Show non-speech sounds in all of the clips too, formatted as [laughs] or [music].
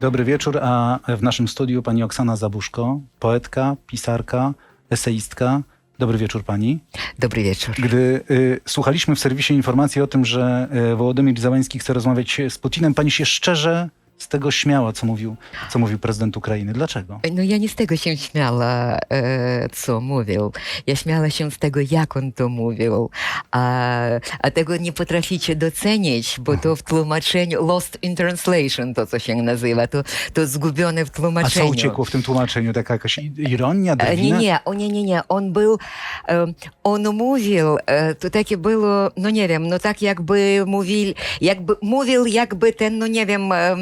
Dobry wieczór, a w naszym studiu pani Oksana Zabuszko, poetka, pisarka, eseistka. Dobry wieczór pani. Dobry wieczór. Gdy y, słuchaliśmy w serwisie informacji o tym, że y, Wołodymyr Załański chce rozmawiać z Putinem, pani się szczerze z tego śmiała, co mówił, co mówił prezydent Ukrainy. Dlaczego? No ja nie z tego się śmiała, e, co mówił. Ja śmiała się z tego, jak on to mówił. A, a tego nie potraficie docenić, bo to w tłumaczeniu lost in translation, to co się nazywa, to, to zgubione w A tłumaczeniu. co uciekło w tym tłumaczeniu? Taka jakaś ironia, E, Nie, drwina? nie, o, nie, nie, nie. On był, on mówił, e, to takie było, no nie wiem, no tak jakby mówił, jakby mówił jakby ten, no nie wiem, em,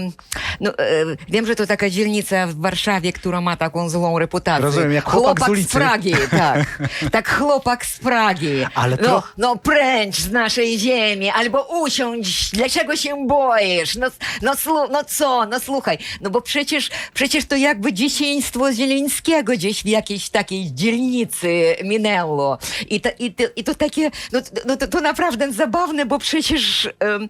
no, e, wiem, że to taka dzielnica w Warszawie, która ma taką złą reputację. Rozumiem, jak chłopak z ulicy. Pragi, [laughs] tak. Tak chłopak z Pragi. Ale no, to- no pręcz z naszej ziemi, albo usiądź, dlaczego się boisz? No, no, no co, no słuchaj, no bo przecież, przecież to jakby dzieciństwo Zielińskiego gdzieś w jakiejś takiej dzielnicy minęło. I to, i to, i to takie, no, no to, to naprawdę zabawne, bo przecież, em,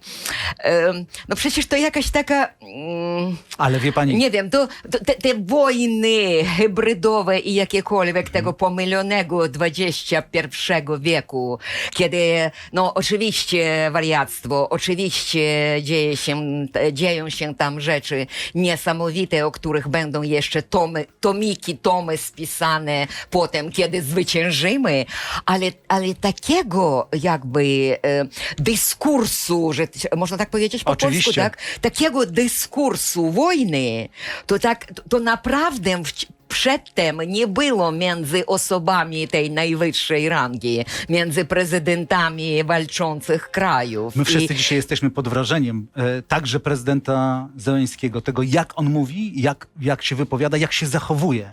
em, no przecież to jakaś taka... mm, Ale wie pani, nie wiem, to, to te, te wojny hybrydowe i jakiekolwiek tego pomylonego XXI wieku, kiedy, no oczywiście wariactwo, oczywiście dzieje się, dzieją się tam rzeczy niesamowite, o których będą jeszcze tomy, tomiki, tomy spisane potem, kiedy zwyciężymy, ale, ale takiego jakby e, dyskursu, że można tak powiedzieć po polsku, Oczywiście. tak? takiego dyskursu wojny, to tak, to, naprawdę przedtem nie było między osobami tej najwyższej rangi, między prezydentami walczących krajów. my I- wszyscy dzisiaj jesteśmy pod wrażeniem e, także prezydenta Zeleńskiego, tego jak on mówi, jak, jak się wypowiada, jak się zachowuje.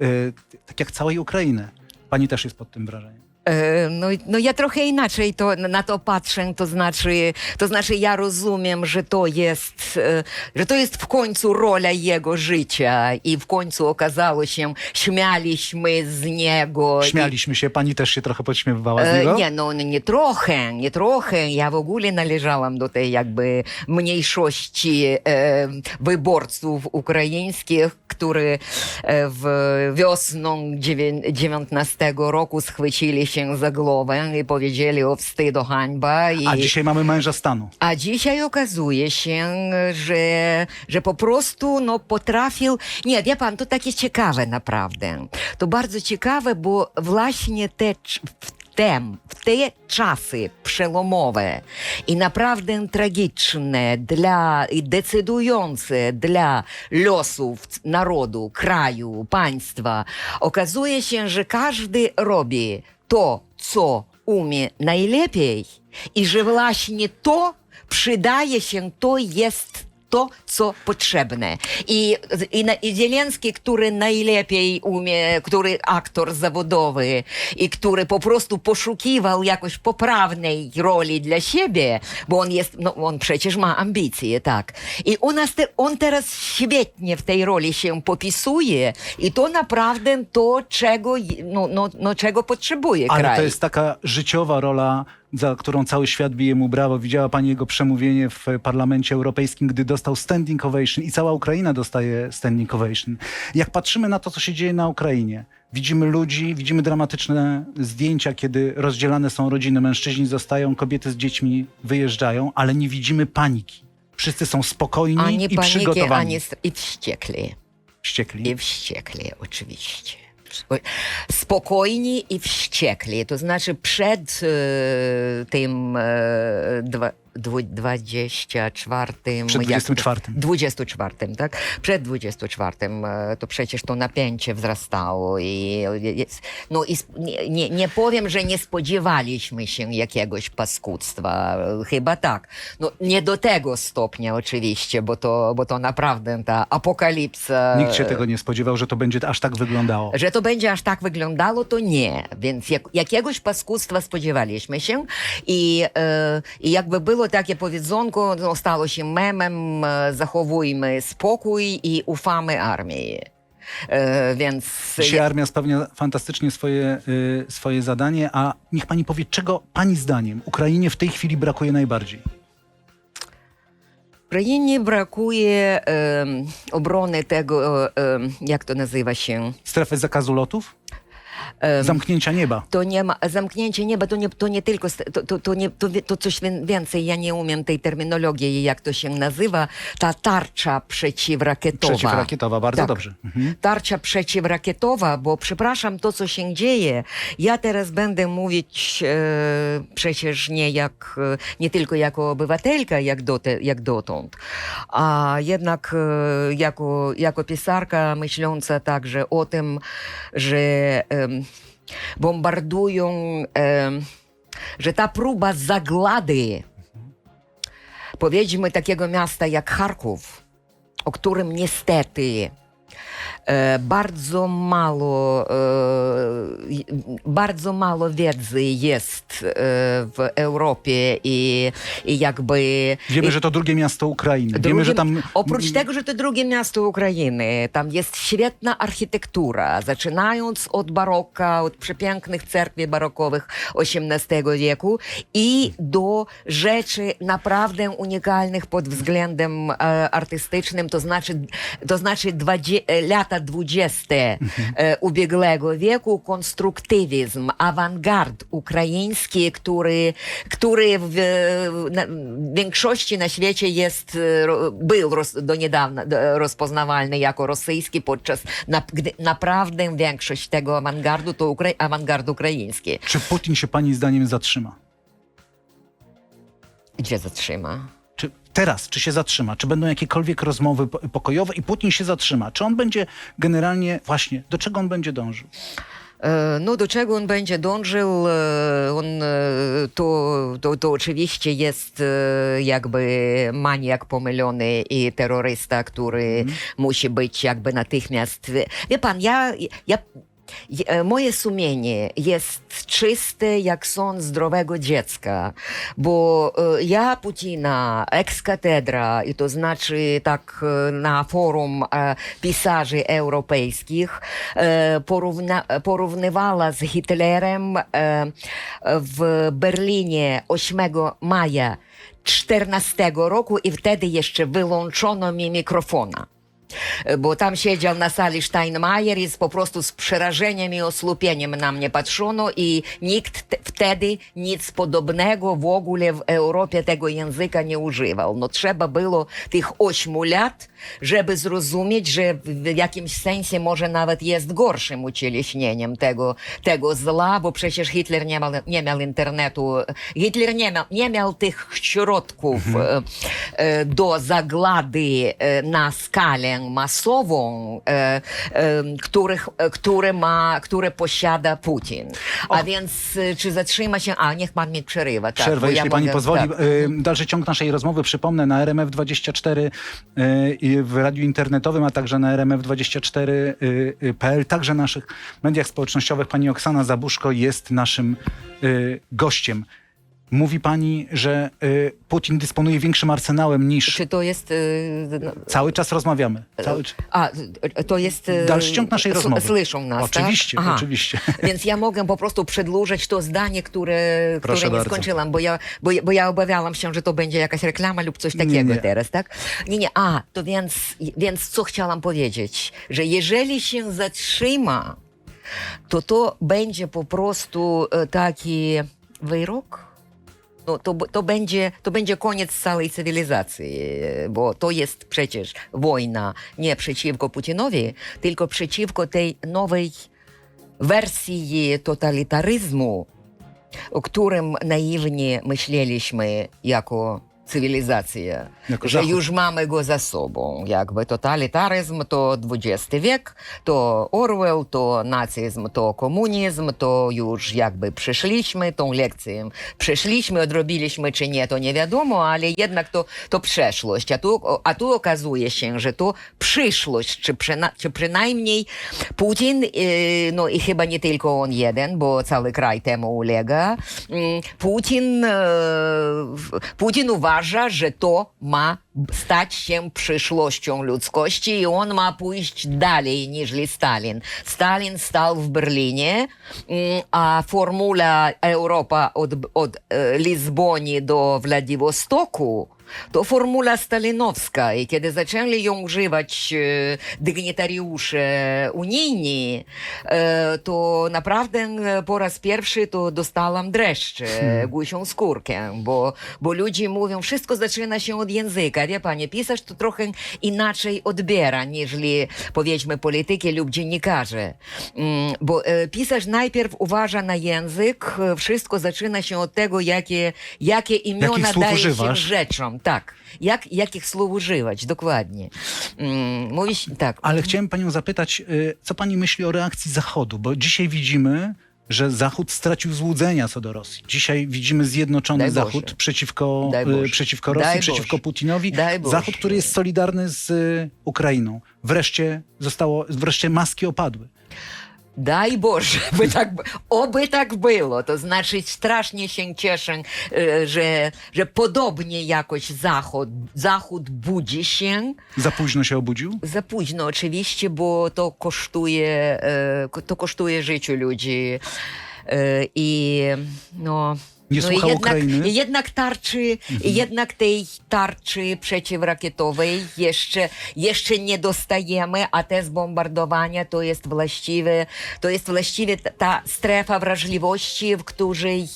E, tak jak całej Ukrainy. Pani też jest pod tym wrażeniem. E, No, no ja trochę inaczej to, na to patrzę, to znaczy, to znaczy ja rozumiem, że to jest, e, że to jest w końcu rola jego życia i w końcu okazało się, śmialiśmy z niego. Śmialiśmy się, pani też się trochę podśmiewywała z E, niego? Nie, no nie trochę, nie trochę. Ja w ogóle należałam do tej jakby mniejszości wyborców ukraińskich, którzy e, w wiosną dziewię- 19 roku schwycili się za głowę i powiedzieli o wstydu, hańba. I... A dzisiaj mamy męża stanu. A dzisiaj okazuje się, że, że po prostu no, potrafił. Nie, wie pan, to takie ciekawe naprawdę. To bardzo ciekawe, bo właśnie te. w tem, w te czasy przełomowe i naprawdę tragiczne dla i decydujące dla losów narodu, kraju, państwa, okazuje się, że każdy robi to, co umie najlepiej i że właśnie to przydaje się, to jest to, co potrzebne. I, i, na- i Zielenski, który najlepiej umie, który aktor zawodowy i który po prostu poszukiwał jakoś poprawnej roli dla siebie, bo on jest, no on przecież ma ambicje, tak. I u nas te, on teraz świetnie w tej roli się popisuje i to naprawdę to, czego, no, no, no, czego potrzebuje Ale kraj. to jest taka życiowa rola, za którą cały świat bije mu brawo. Widziała pani jego przemówienie w Parlamencie Europejskim, gdy dostał standing ovation i cała Ukraina dostaje standing ovation. Jak patrzymy na to, co się dzieje na Ukrainie, widzimy ludzi, widzimy dramatyczne zdjęcia, kiedy rozdzielane są rodziny, mężczyźni zostają, kobiety z dziećmi wyjeżdżają, ale nie widzimy paniki. Wszyscy są spokojni Ani i paniki, przygotowani. ani i wściekli. Wściekli. I wściekli, oczywiście. Спокойні і вщеклі. То значить, перед э, тим э, два 24. Przed 24. Jak, 24, tak? Przed 24. E, to przecież to napięcie wzrastało i no i nie, nie powiem, że nie spodziewaliśmy się jakiegoś paskudztwa. Chyba tak. No nie do tego stopnia oczywiście, bo to, bo to naprawdę ta apokalipsa. Nikt się tego nie spodziewał, że to będzie aż tak wyglądało. Że to będzie aż tak wyglądało, to nie. Więc jak, jakiegoś paskudztwa spodziewaliśmy się i, e, i jakby było było takie powiedzonko, no, stało się memem, e, zachowujmy spokój i ufamy armii. E, więc... Dzisiaj armia spełnia fantastycznie swoje, e, swoje zadanie, a niech pani powie, czego pani zdaniem Ukrainie w tej chwili brakuje najbardziej? Ukrainie brakuje obrony tego, jak to nazywa się? Strefy zakazu lotów? Zamknięcia nieba. To nie ma, zamknięcie nieba to nie, to nie tylko, to, to, to, nie, to, to coś wię- więcej, ja nie umiem tej terminologii, jak to się nazywa, ta tarcza przeciwrakietowa. Przeciwrakietowa, bardzo Tak. dobrze. Mhm. Tarcza przeciwrakietowa, bo przepraszam, to co się dzieje, ja teraz będę mówić e, przecież nie jak, e, nie tylko jako obywatelka, jak, dote, jak dotąd, a jednak e, jako, jako pisarka myśląca także o tym, że em, bombardują, że ta próba zaglady, powiedzmy takiego miasta jak Charków, o którym niestety bardzo mało, e, bardzo mało wiedzy jest e, w Europie i, i jakby... Wiemy, i, że to drugie miasto Ukrainy. Wiemy, że tam... Oprócz tego, że to drugie miasto Ukrainy, tam jest świetna architektura, zaczynając od baroka, od przepięknych cerkwi barokowych XVIII wieku i do rzeczy naprawdę unikalnych pod względem e, artystycznym, to znaczy, to znaczy dwadzie, e, lata dwudzieste e, ubiegłego wieku, konstruktywizm, awangard ukraiński, który, który w, większości na świecie jest, e, był do niedawna rozpoznawalny jako rosyjski, podczas na, gdy naprawdę większość tego awangardu to ukra, awangard ukraiński. Czy Putin się pani zdaniem zatrzyma? Gdzie zatrzyma? Teraz, czy się zatrzyma? Czy będą jakiekolwiek rozmowy po- pokojowe i Putin się zatrzyma? Czy on będzie generalnie, właśnie, do czego on będzie dążył? E, No, do czego on będzie dążył? e, On, to, to, to oczywiście jest e, jakby maniak pomylony i terrorysta, który musi być jakby natychmiast... Wie pan, ja... ja Moje sumienie jest czyste jak sąd zdrowego dziecka, bo e, ja Putina ex katedra, i to znaczy tak e, na forum e, pisarzy europejskich, e, porówna, porównywała z Hitlerem e, w Berlinie 8 maja 14 roku i wtedy jeszcze wyłączono mi mikrofona bo tam siedział na sali Steinmeier i po prostu z przerażeniem i osłupieniem na mnie patrzono i nikt te, wtedy nic podobnego w ogóle w Europie tego języka nie używał. No trzeba było tych ośmiu lat, żeby zrozumieć, że w, jakimś sensie może nawet jest gorszym ucieleśnieniem tego, tego zła, bo przecież Hitler nie miał, nie miał internetu, Hitler nie miał, nie miał tych środków e, e, do zaglady e, na skalę masową, e, e, których, e, które, ma, które posiada Putin. A więc e, czy zatrzyma się... A, niech pan mi przerywa. Tak, Przerwę, bo ja jeśli pani mogę- pozwoli. tak. Y, Dalszy ciąg naszej rozmowy, przypomnę, na RMF24 y, i w radiu internetowym, a także na RMF24.pl, y, także naszych mediach społecznościowych. Pani Oksana Zabuszko jest naszym y, gościem. Mówi pani, że y, Putin dysponuje większym arsenałem niż... Czy to jest... e, no, Cały czas rozmawiamy. Cały... A, to jest... e, Dalszy ciąg naszej s- rozmowy. Słyszą nas, Oczywiście, tak? Aha. oczywiście. [laughs] Więc ja mogę po prostu przedłużyć to zdanie, które, Proszę które nie bardzo. skończyłam, bo ja, bo, ja- bo ja obawiałam się, że to będzie jakaś reklama lub coś takiego nie. teraz, tak? Nie, nie, a, to więc, więc co chciałam powiedzieć? Że jeżeli się zatrzyma, to to będzie po prostu e, taki wyrok? No, to, to, będzie, to będzie koniec całej cywilizacji, bo to jest przecież wojna nie przeciwko Putinowi, tylko przeciwko tej nowej wersji totalitaryzmu, o którym naiwnie myśleliśmy jako cywilizacja, Jako że już mamy go za sobą. Jakby totalitaryzm to XX wiek, to Orwell, to nazizm, to komunizm, to już jakby przeszliśmy tą lekcję. Przeszliśmy, odrobiliśmy czy nie, to nie wiadomo, ale jednak to, to przeszłość. A tu, a tu okazuje się, że to przyszłość, czy, przyna, czy przynajmniej Putin, no i chyba nie tylko on jeden, bo cały kraj temu ulega, Putin, Putin uważa, że to ma stać się przyszłością ludzkości i on ma pójść dalej niż Stalin. Stalin stał w Berlinie, mm, a formula Europa od, od e, Lizboni do Władiwostoku to formula stalinowska i kiedy zaczęli ją używać e, dygnitariusze unijni, e, to naprawdę e, po raz pierwszy to dostałam dreszcze, gusią skórkę, bo, bo ludzie mówią, wszystko zaczyna się od języka, wie panie, pisarz to trochę inaczej odbiera, niżli powiedzmy polityki lub dziennikarze, Mm, bo pisarz najpierw uważa na język, wszystko zaczyna się od tego, jakie, jakie imiona daje się rzeczom, tak. Jak, jakich słów używać, dokładnie. Mm, mówisz, tak. Ale chciałem panią zapytać, y, co pani myśli o reakcji Zachodu? Bo dzisiaj widzimy, że Zachód stracił złudzenia co do Rosji. Dzisiaj widzimy zjednoczony. Zachód przeciwko, y, przeciwko Rosji, Daj przeciwko Boże. Putinowi. Zachód, który jest solidarny z y, Ukrainą. Wreszcie zostało, wreszcie maski opadły. Дай Боже, [laughs] by tak, oby tak było. To znaczy strasznie się cieszę, e, że, że podobnie jakoś Zachód, Zachód budzi się. Za późno się obudził? Za późno oczywiście, bo to kosztuje, e, ko- to kosztuje życiu ludzi. E, I no... Nie no i słuchał jednak, Ukrainy? jednak tarczy, i jednak tej tarczy przeciwrakietowej jeszcze, jeszcze nie dostajemy, a te zbombardowania to jest właściwie, to jest właściwie ta- strefa wrażliwości, w której,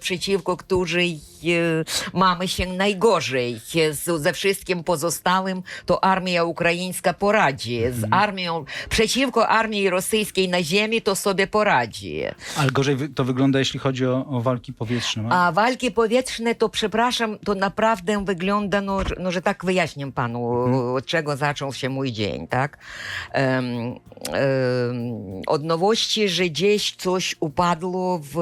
przeciwko której mamy się najgorzej. E, z- Ze wszystkim pozostałym to armia ukraińska poradzi. Z armią, przeciwko armii rosyjskiej na ziemi to sobie poradzi. Ale gorzej wy- to wygląda, jeśli chodzi o, o walki powietrzne. A walki powietrzne, to przepraszam, to naprawdę wygląda, no, że- no że tak wyjaśnię panu, od czego zaczął się mój dzień, tak? Em, em, od nowości, że gdzieś coś upadło w,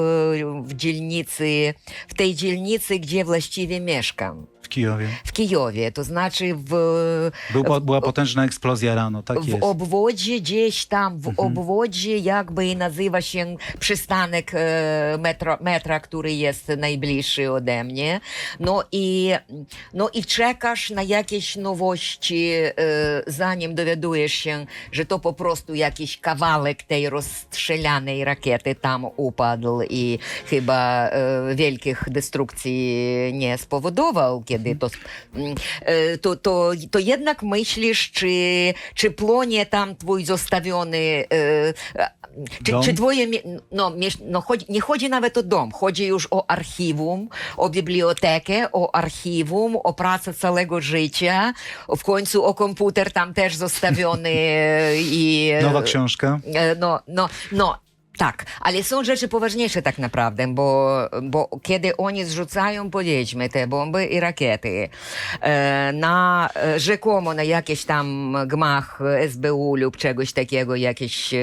w dzielnicy, w tej dzielnicy, gdzie właściwie mieszkam. W Kijowie. W Kijowie, to znaczy w, Był, była potężna eksplozja rano, tak w jest. obwodzie gdzieś tam, w obwodzie jakby nazywa się przystanek e, metro, metra, który jest najbliższy ode mnie. No i, no i czekasz na jakieś nowości, e, zanim dowiadujesz się, że to po prostu jakiś kawałek tej rozstrzelanej rakiety tam upadł i chyba e, wielkich destrukcji nie spowodował, kiedy to, e, to, to, to jednak myślisz, czy, czy płonie tam twój zostawiony e, czy, Dom? czy twoje, no, no chodzi, nie chodzi nawet o dom, chodzi już o archiwum, o bibliotekę, o archiwum, o pracę całego życia, w końcu o komputer tam też zostawiony e, i... Nowa książka. E, No, no, no. Tak, ale są rzeczy poważniejsze tak naprawdę, bo, bo kiedy oni zrzucają, powiedzmy, te bomby i rakiety e, na e, rzekomo na jakiś tam gmach SBU lub czegoś takiego, jakieś, e,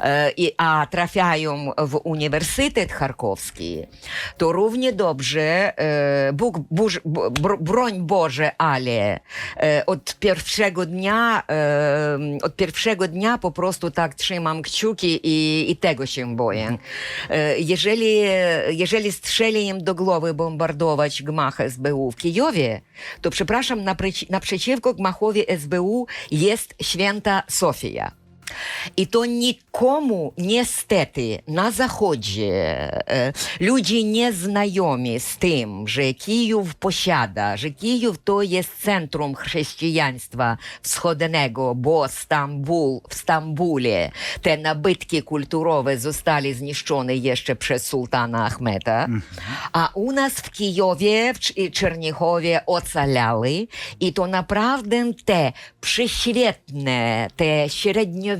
e, a trafiają w Uniwersytet Charkowski, to równie dobrze, e, Bóg, Bóż, br, broń Boże, ale e, od pierwszego dnia, e, od pierwszego dnia po prostu tak trzymam kciuki i, i tego się boję. E, jeżeli, jeżeli strzeli im do głowy bombardować gmach SBU w Kijowie, to przepraszam, naprzeci- naprzeciwko gmachowi SBU jest święta Sofia. I to nikomu niestety na zachodzie e, ludzie nieznajomi z tym, że Kijów posiada, że Kijów to jest centrum chrześcijaństwa wschodniego, bo Stambul, w Stambule te nabytki kulturowe zostały zniszczone jeszcze przez sułtana Ahmeta, a u nas w Kijowie, w Cz- Czernichowie ocalały i to naprawdę te prześwietne, te średniowieczne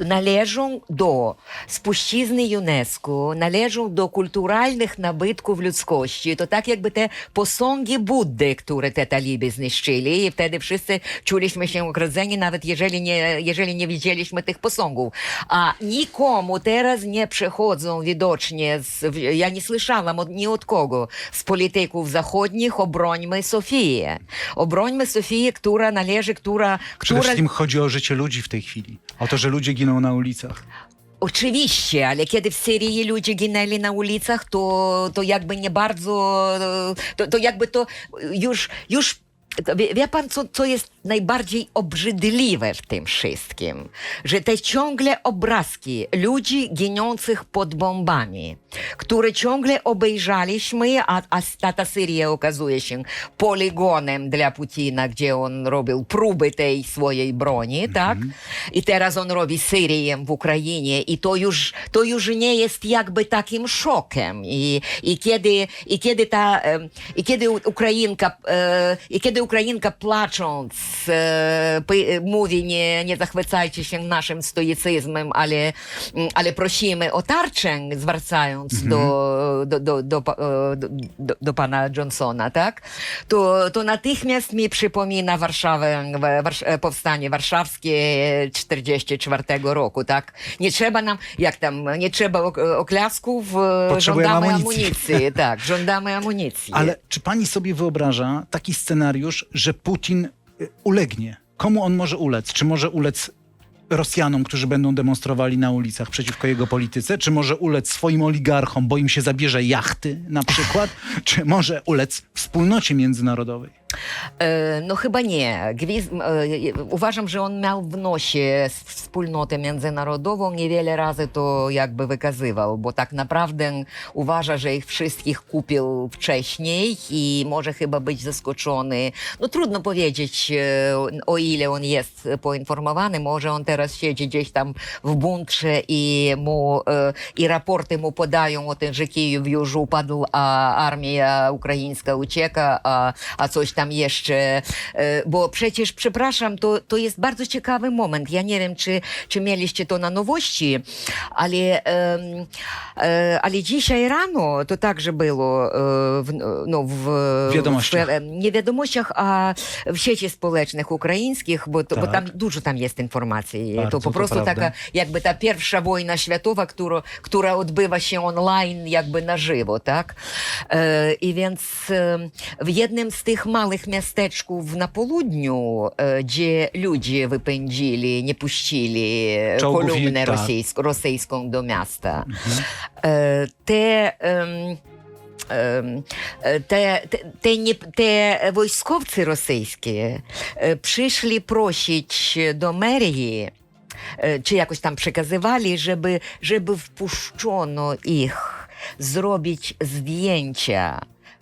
Należą do spuścizny UNESCO, należą do kulturalnych nabytków ludzkości. To tak jakby te posągi Buddy, które te taliby zniszczyli i wtedy wszyscy czuliśmy się ogrodzeni, nawet jeżeli nie, jeżeli nie widzieliśmy tych posągów. A nikomu teraz nie przychodzą widocznie, z, ja nie słyszałam od, ni od kogo z polityków zachodnich, obrońmy Sofię. Obrońmy Sofię, która należy, która... Przede która wszystkim chodzi o życie ludzi w tej chwili. O to, że ludzie giną na ulicach. Oczywiście, ale kiedy w Syrii ludzie ginęli na ulicach, to, to jakby nie bardzo, to, to jakby to już, już wie, wie pan, co, co jest najbardziej obrzydliwe w tym wszystkim? Że te ciągle obrazki ludzi ginących pod bombami, które ciągle obejrzeliśmy, a, a, ta Syria okazuje się poligonem dla Putina, gdzie on robił próby tej swojej broni, tak? I teraz on robi Syrię w Ukrainie i to już, to już nie jest jakby takim szokiem. I, i, kiedy, i kiedy ta, i kiedy Ukrainka, e, i kiedy Ukrainka płacząc e, py- mówi nie, nie zachwycajcie się naszym stoicyzmem, ale, mm, ale prosimy o tarczę, zwracając do, do, do, do, e, do, do, do pana Johnsona, tak? To, to natychmiast mi przypomina Warszawę, Warsz, e, powstanie warszawskie 44 roku, tak? Nie trzeba nam, jak tam, nie trzeba ok- oklasków, e, Potrzebujemy żądamy amunicji. amunicji, tak, żądamy amunicji. Ale czy pani sobie wyobraża taki scenariusz, że Putin ulegnie? Komu on może ulec? Czy może ulec Rosjanom, którzy będą demonstrowali na ulicach przeciwko jego polityce? Czy może ulec swoim oligarchom, bo im się zabierze jachty na przykład? Czy może ulec wspólnocie międzynarodowej? E, No chyba nie. E, uważam, że on miał w nosie wspólnotę międzynarodową. Niewiele razy to jakby wykazywał, bo tak naprawdę uważa, że ich wszystkich kupił wcześniej i może chyba być zaskoczony. No trudno powiedzieć, e, o ile on jest poinformowany. Może on teraz siedzi gdzieś tam w bunkrze i, mu, i raporty mu podają o tym, że Kijów już upadł, a armia ukraińska ucieka, a, a coś tam jeszcze. E, Bo przecież, przepraszam, to, to jest bardzo ciekawy moment. Ja nie wiem, czy, czy mieliście to na nowości, ale, e, ale dzisiaj rano to także było e, w, no, w, Wiadomościach. w nie wiadomościach, a w sieci społecznych ukraińskich, bo, to, bo Tak. tam dużo tam jest informacji. Bardzo, to po to prostu prawda. taka jakby ta pierwsza wojna światowa, która, która odbywa się online jakby na żywo, tak? I więc w jednym z tych małych miasteczków na południu, e, gdzie ludzie wypędzili, nie puścili Czołgów i- kolumnę tak. Mhm. rosyjską, rosyjską do miasta, e, te... em, em, e, te, te, te, nie, te wojskowcy rosyjskie e, przyszli prosić do merii, e, czy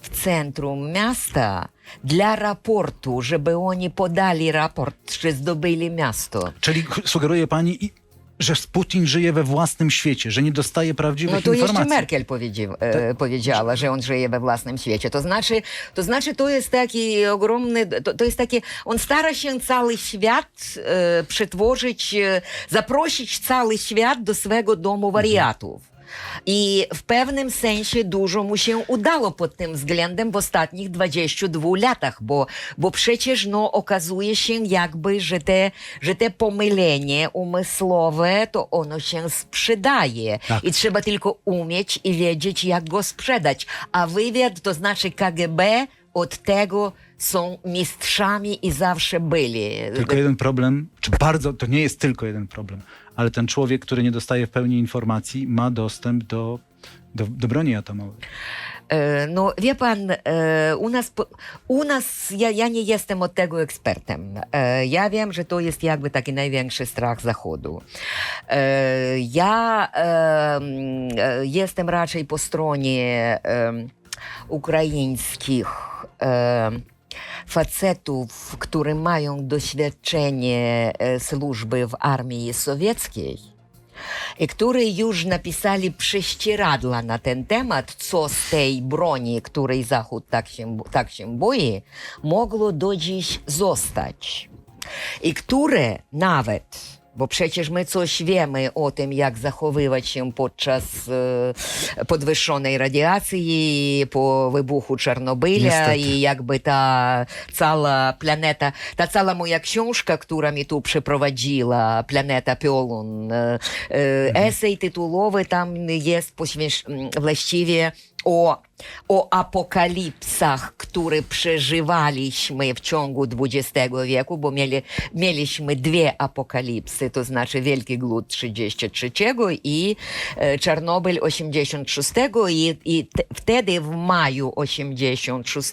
w centrum miasta dla raportu, żeby oni podali raport, że zdobyli miasto. Czyli sugeruje pani, i- że Putin żyje we własnym świecie, że nie dostaje prawdziwych No to jeszcze informacji. Merkel powiedział, e, powiedziała, że on żyje we własnym świecie. To znaczy, to znaczy, to jest taki ogromny, to, to jest takie, on stara się cały świat e, przetworzyć, e, zaprosić cały świat do swego domu wariatów. I w pewnym sensie dużo mu się udało pod tym względem w ostatnich 22 latach, bo, bo przecież no, okazuje się jakby, że te, że te pomylenie umysłowe, to ono się sprzedaje. Tak. I trzeba tylko umieć i wiedzieć, jak go sprzedać. A wywiad, to znaczy KGB, od tego są mistrzami i zawsze byli. Tylko jeden problem, czy bardzo, to nie jest tylko jeden problem, ale ten człowiek, który nie dostaje w pełni informacji, ma dostęp do, do, do broni atomowej. E, No, wie pan, e, u nas, u nas ja, ja nie jestem od tego ekspertem. E, Ja wiem, że to jest jakby taki największy strach Zachodu. Ja jestem raczej po stronie ukraińskich facetów, którzy mają doświadczenie e, służby w armii sowieckiej i którzy już napisali prześcieradła na ten temat, co z tej broni, której Zachód tak się, tak się boi, mogło do dziś zostać. I które nawet Bo przecież my coś wiemy o tym, jak zachowywać się podczas e, podwyższonej radiacji, po wybuchu Czarnobyля Niestety. i jakby ta cała planeta, ta cała moja książka, która mi tu przeprowadziła, Planeta Piolun, e, e, esej tytułowy tam jest poświęc... m, właściwie o, o apokalipsach, które przeżywaliśmy w ciągu XX wieku, bo mieli, mieliśmy dwie apokalipsy, to znaczy Wielki Głód 33 i e, Czarnobyl 86 i, i te, wtedy w maju 86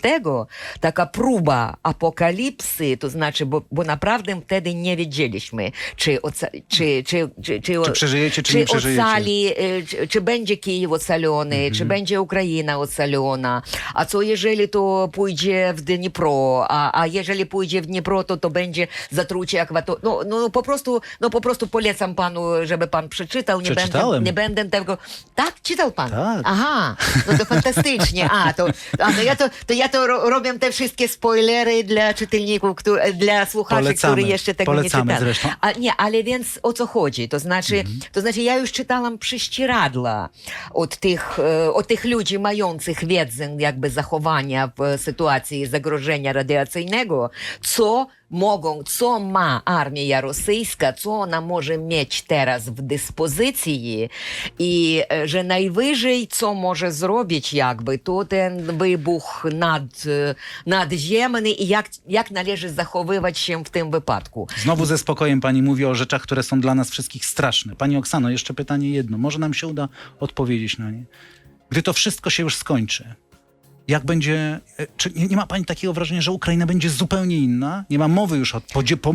taka próba apokalipsy, to znaczy, bo, bo naprawdę wtedy nie wiedzieliśmy, czy, oca, czy, czy, czy, czy, Czy przeżyjecie, czy nie przeżyjecie. ocali, e, czy, czy będzie Kijów ocalony, czy będzie Ukraina ocalona, a co jeżeli to pójdzie w Dnipro, a, a jeżeli pójdzie w Dnipro, to to będzie zatrucie akwatorii. No, no, po prostu, no po prostu polecam panu, żeby pan przeczytał. Nie będę, Przeczytałem. nie będę tego... Tak? Czytał pan? Tak. Aha, no to fantastycznie. A, to, a, ja to, to ja to ro, robię te wszystkie spoilery dla czytelników, którzy, dla słuchaczy, Polecamy. którzy jeszcze tego Polecamy nie czytali. zresztą. A, nie, ale więc o co chodzi? To znaczy, to znaczy ja już czytałam prześcieradła od tych, e, od tych ludzi mających wiedzę jakby zachowania w sytuacji zagrożenia radiacyjnego, co mogą, co ma armia rosyjska, co ona może mieć teraz w dyspozycji i e, że najwyżej, co może zrobić jakby, to ten wybuch nad, e, nadziemny i jak, jak należy zachowywać się w tym wypadku. Znowu ze spokojem pani mówi o rzeczach, które są dla nas wszystkich straszne. Pani Oksano, jeszcze pytanie jedno. Może nam się uda odpowiedzieć na nie. Gdy to wszystko się już skończy, jak będzie... e, Czy nie, nie ma pani takiego wrażenia, że Ukraina będzie zupełnie inna? Nie ma mowy już o podzie, po,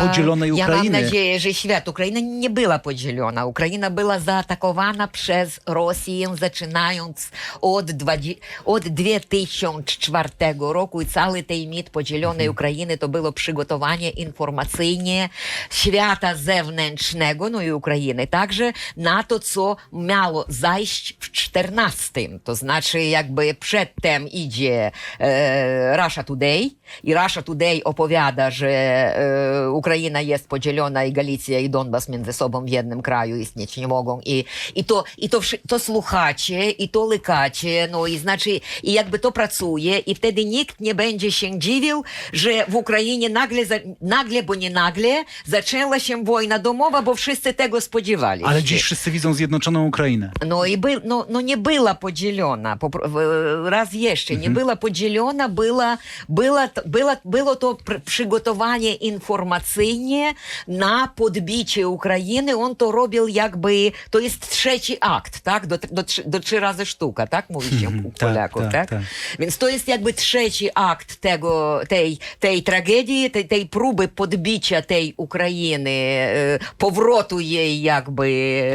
podzielonej No ja Ukrainy. mam nadzieję, że świat Ukraina nie była podzielona. Ukraina była zaatakowana przez Rosję zaczynając od, 20, od 2004 roku i cały ten mit podzielonej Ukrainy to było przygotowanie informacyjne świata zewnętrznego, no i Ukrainy także na to, co miało zajść w 14. To znaczy jakby przedtem idzie e, Russia Today i Russia Today opowiada, że e, Ukraina jest podzielona i Galicja i Donbas między sobą w jednym kraju istnieć nie mogą. I, i, to, i to, to słuchacie, i to lykacie, no i znaczy, i jakby to pracuje i wtedy nikt nie będzie się dziwił, że w Ukrainie nagle, za, nagle, bo nie nagle, zaczęła się wojna domowa, bo wszyscy tego spodziewali. Ale dziś wszyscy widzą zjednoczoną Ukrainę. No i by, no, no nie była podzielona, w- raz jeszcze, nie była podzielona, była, była, t- była, było to pr- przygotowanie informacyjne na podbicie Ukrainy. On to robił jakby, to jest trzeci akt, tak? Do, do, trzy- do trzy razy sztuka, tak? Mówi się u tak, Polaków, tak, tak, tak. Więc to jest jakby trzeci akt tego, tej, tej tragedii, tej, tej próby podbicia tej Ukrainy, e, powrotu jej jakby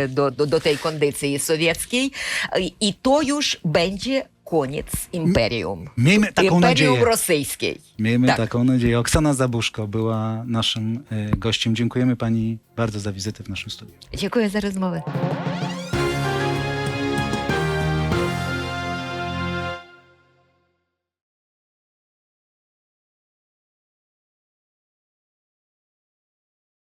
do, do, do tej kondycji sowieckiej. Koniec imperium. Miejmy taką imperium nadzieję. rosyjskiej. Miejmy Tak. taką nadzieję. Oksana Zabuszko była naszym e, gościem. Dziękujemy pani bardzo za wizytę w naszym studiu. Dziękuję za rozmowę.